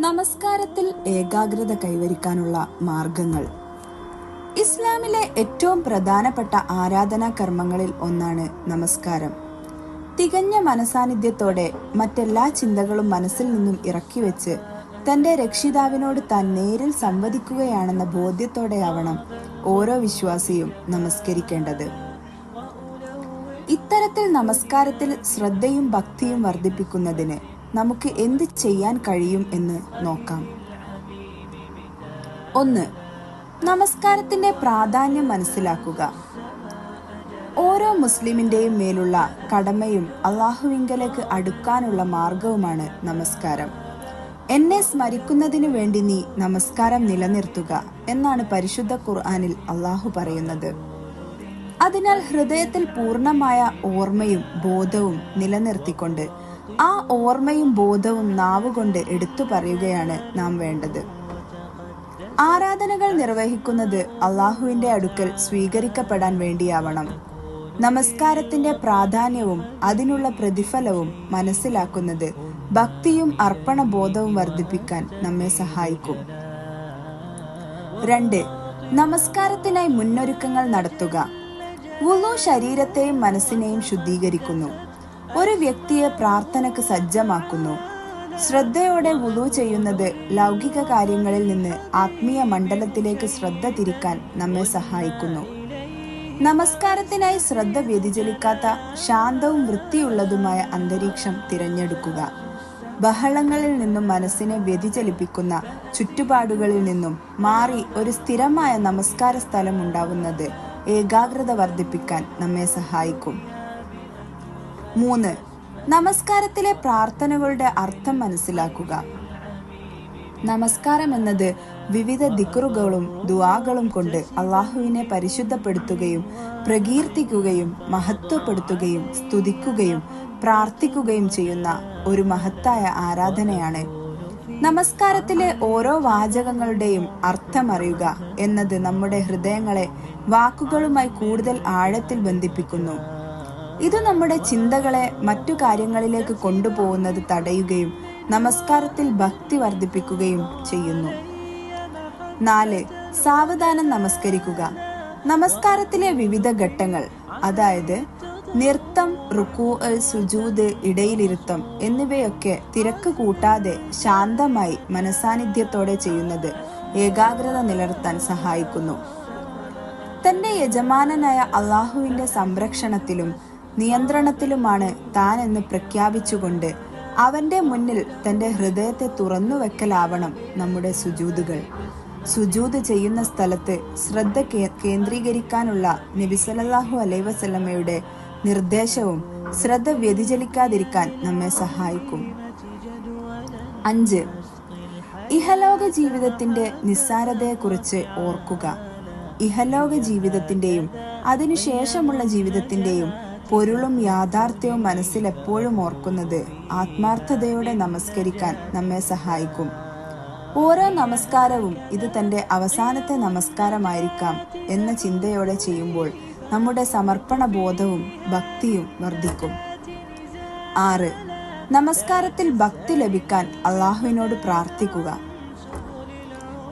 നമസ്കാരത്തിൽ ഏകാഗ്രത കൈവരിക്കാനുള്ള മാർഗങ്ങൾ. ഇസ്ലാമിലെ ഏറ്റവും പ്രധാനപ്പെട്ട ആരാധനാ കർമ്മങ്ങളിൽ ഒന്നാണ് നമസ്കാരം. തികഞ്ഞ മനസാന്നിധ്യത്തോടെ മറ്റെല്ലാ ചിന്തകളും മനസ്സിൽ നിന്നും ഇറക്കി വെച്ച് തന്റെ രക്ഷിതാവിനോട് താൻ നേരിൽ സംവദിക്കുകയാണെന്ന ബോധ്യത്തോടെയാവണം ഓരോ വിശ്വാസിയും നമസ്കരിക്കേണ്ടത്. ഇത്തരത്തിൽ നമസ്കാരത്തിൽ ശ്രദ്ധയും ഭക്തിയും വർദ്ധിപ്പിക്കുന്നതിന് നമുക്ക് എന്ത് ചെയ്യാൻ കഴിയും എന്ന് നോക്കാം. ഒന്ന് നമസ്കാരത്തിന്റെ പ്രാധാന്യം മനസ്സിലാക്കുക. ഓരോ മുസ്ലിമിന്റെയും മേലുള്ള കടമയും അള്ളാഹുവിങ്കലേക്ക് അടുക്കാനുള്ള മാർഗവുമാണ് നമസ്കാരം. എന്നെ സ്മരിക്കുന്നതിന് വേണ്ടി നീ നമസ്കാരം നിലനിർത്തുക എന്നാണ് പരിശുദ്ധ ഖുർആാനിൽ അള്ളാഹു പറയുന്നത്. അതിനാൽ ഹൃദയത്തിൽ പൂർണമായ ഓർമ്മയും ബോധവും നിലനിർത്തിക്കൊണ്ട് ആ ഓർമ്മയും ബോധവും നാവുകൊണ്ട് എടുത്തു പറയുകയാണ് നാം വേണ്ടത്. ആരാധനകൾ നിർവഹിക്കുന്നത് അള്ളാഹുവിന്റെ അടുക്കൽ സ്വീകരിക്കപ്പെടാൻ വേണ്ടിയാവണം. നമസ്കാരത്തിന്റെ പ്രാധാന്യവും അതിനുള്ള പ്രതിഫലവും മനസ്സിലാക്കുന്നത് ഭക്തിയും അർപ്പണബോധവും വർദ്ധിപ്പിക്കാൻ നമ്മെ സഹായിക്കും. രണ്ട് നമസ്കാരത്തിനായി മുന്നൊരുക്കങ്ങൾ നടത്തുക. വുളു ശരീരത്തെയും മനസ്സിനെയും ശുദ്ധീകരിക്കുന്നു. ഒരു വ്യക്തിയെ പ്രാർത്ഥനക്ക് സജ്ജമാക്കുന്നു. ശ്രദ്ധയോടെ വുളു ചെയ്യുന്നത് ലൗകിക കാര്യങ്ങളിൽ നിന്ന് ആത്മീയ മണ്ഡലത്തിലേക്ക് ശ്രദ്ധ തിരിക്കാൻ നമ്മെ സഹായിക്കുന്നു. നമസ്കാരത്തിനായി ശ്രദ്ധ വ്യതിചലിക്കാത്ത ശാന്തവും വൃത്തിയുള്ളതുമായ അന്തരീക്ഷം തിരഞ്ഞെടുക്കുക. ബഹളങ്ങളിൽ നിന്നും മനസ്സിനെ വ്യതിചലിപ്പിക്കുന്ന ചുറ്റുപാടുകളിൽ നിന്നും മാറി ഒരു സ്ഥിരമായ നമസ്കാര സ്ഥലം ഉണ്ടാവുന്നത് ഏകാഗ്രത വർദ്ധിപ്പിക്കാൻ നമ്മെ സഹായിക്കും. മൂന്ന്. നമസ്കാരത്തിലെ പ്രാർത്ഥനകളുടെ അർത്ഥം മനസ്സിലാക്കുക. നമസ്കാരം എന്നത് വിവിധ ദിക്റുകളും ദുവാകളും കൊണ്ട് അള്ളാഹുവിനെ പരിശുദ്ധപ്പെടുത്തുകയും പ്രകീർത്തിക്കുകയും മഹത്വപ്പെടുത്തുകയും സ്തുതിക്കുകയും പ്രാർത്ഥിക്കുകയും ചെയ്യുന്ന ഒരു മഹത്തായ ആരാധനയാണ്. നമസ്കാരത്തിലെ ഓരോ വാചകങ്ങളുടെയും അർത്ഥമറിയുക എന്നത് നമ്മുടെ ഹൃദയങ്ങളെ വാക്കുകളുമായി കൂടുതൽ ആഴത്തിൽ ബന്ധിപ്പിക്കുന്നു. ഇത് നമ്മുടെ ചിന്തകളെ മറ്റു കാര്യങ്ങളിലേക്ക് കൊണ്ടുപോകുന്നത് തടയുകയും നമസ്കാരത്തിൽ ഭക്തി വർദ്ധിപ്പിക്കുകയും ചെയ്യുന്നു. നാല് സാവധാനം നമസ്കരിക്കുക. നമസ്കാരത്തിലെ വിവിധ ഘട്ടങ്ങൾ അതായത് നൃത്തം റുക്കൂ സുജൂത് ഇടയിലിരുത്തം എന്നിവയൊക്കെ തിരക്ക് കൂട്ടാതെ ശാന്തമായി മനസാന്നിധ്യത്തോടെ ചെയ്യുന്നത് ഏകാഗ്രത നിലനിർത്താൻ സഹായിക്കുന്നു. തന്റെ യജമാനനായ അള്ളാഹുവിന്റെ സംരക്ഷണത്തിലും നിയന്ത്രണത്തിലുമാണ് താൻ എന്ന് പ്രഖ്യാപിച്ചുകൊണ്ട് അവന്റെ മുന്നിൽ തന്റെ ഹൃദയത്തെ തുറന്നു വെക്കലാവണം നമ്മുടെ സുജൂതുകൾ. സുജൂത് ചെയ്യുന്ന സ്ഥലത്ത് ശ്രദ്ധ കേന്ദ്രീകരിക്കാനുള്ള നബിസലല്ലാഹു അലൈ വസല്ലമ്മയുടെ നിർദ്ദേശവും ശ്രദ്ധ വ്യതിചലിക്കാതിരിക്കാൻ നമ്മെ സഹായിക്കും. അഞ്ച്. ഇഹലോക ജീവിതത്തിന്റെ നിസ്സാരതയെക്കുറിച്ച് ഓർക്കുക. ഇഹലോക ജീവിതത്തിന്റെയും അതിനുശേഷമുള്ള ജീവിതത്തിന്റെയും പൊരുളും യാഥാർത്ഥ്യവും മനസ്സിൽ എപ്പോഴും ഓർക്കുന്നത് ആത്മാർത്ഥതയോടെ നമസ്കരിക്കാൻ നമ്മെ സഹായിക്കും. ഓരോ നമസ്കാരവും ഇത് തന്റെ അവസാനത്തെ നമസ്കാരമായിരിക്കാം എന്ന ചിന്തയോടെ ചെയ്യുമ്പോൾ നമ്മുടെ സമർപ്പണ ബോധവും ഭക്തിയും വർദ്ധിക്കും. ആറ്. നമസ്കാരത്തിൽ ഭക്തി ലഭിക്കാൻ അള്ളാഹുവിനോട് പ്രാർത്ഥിക്കുക.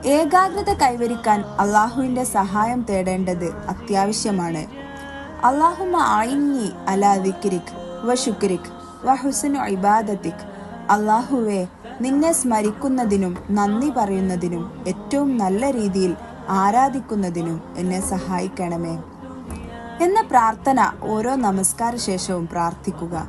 ഏകാഗ്രത കൈവരിക്കാൻ അള്ളാഹുവിന്റെ സഹായം തേടേണ്ടത് അത്യാവശ്യമാണ്. അള്ളാഹുമ ആയിന്നി അലാ വ ശുക്രിക് വ ഹുസനു ഇബാദത്തിക്. അള്ളാഹുവെ നിന്നെ സ്മരിക്കുന്നതിനും നന്ദി പറയുന്നതിനും ഏറ്റവും നല്ല രീതിയിൽ ആരാധിക്കുന്നതിനും എന്നെ സഹായിക്കണമേ. എന്ന പ്രാർത്ഥന ഓരോ നമസ്കാര ശേഷവും പ്രാർത്ഥിക്കുക.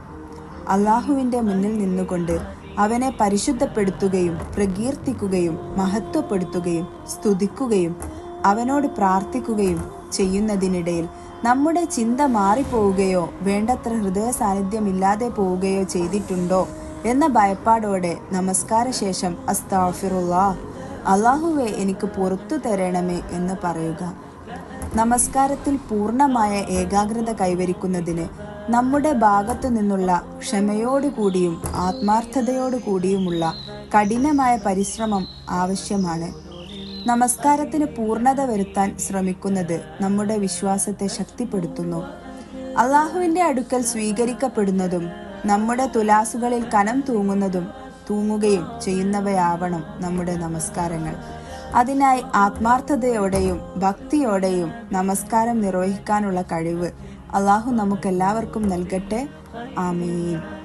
അള്ളാഹുവിന്റെ മുന്നിൽ നിന്നുകൊണ്ട് അവനെ പരിശുദ്ധപ്പെടുത്തുകയും പ്രകീർത്തിക്കുകയും മഹത്വപ്പെടുത്തുകയും സ്തുതിക്കുകയും അവനോട് പ്രാർത്ഥിക്കുകയും ചെയ്യുന്നതിനിടയിൽ നമ്മുടെ ചിന്ത മാറിപ്പോവുകയോ വേണ്ടത്ര ഹൃദയ സാന്നിധ്യമില്ലാതെ പോവുകയോ ചെയ്തിട്ടുണ്ടോ എന്ന ഭയപ്പാടോടെ നമസ്കാര ശേഷം അസ്താഫിറുല്ലാ അള്ളാഹുവെ എനിക്ക് പുറത്തു തരണമേ എന്ന് പറയുക. നമസ്കാരത്തിൽ പൂർണമായ ഏകാഗ്രത കൈവരിക്കുന്നതിന് നമ്മുടെ ഭാഗത്തു നിന്നുള്ള ക്ഷമയോടുകൂടിയും ആത്മാർത്ഥതയോടുകൂടിയുമുള്ള കഠിനമായ പരിശ്രമം ആവശ്യമാണ്. നമസ്കാരത്തിന് പൂർണത വരുത്താൻ ശ്രമിക്കുന്നത് നമ്മുടെ വിശ്വാസത്തെ ശക്തിപ്പെടുത്തുന്നു. അള്ളാഹുവിന്റെ അടുക്കൽ സ്വീകരിക്കപ്പെടുന്നതും നമ്മുടെ തുലാസുകളിൽ കനം തൂങ്ങുന്നതും തൂങ്ങുകയും ചെയ്യുന്നവയാവണം നമ്മുടെ നമസ്കാരങ്ങൾ. അതിനായി ആത്മാർത്ഥതയോടെയും ഭക്തിയോടെയും നമസ്കാരം നിർവഹിക്കാനുള്ള കഴിവ് അള്ളാഹു നമുക്കെല്ലാവർക്കും നൽകട്ടെ. ആമീൻ.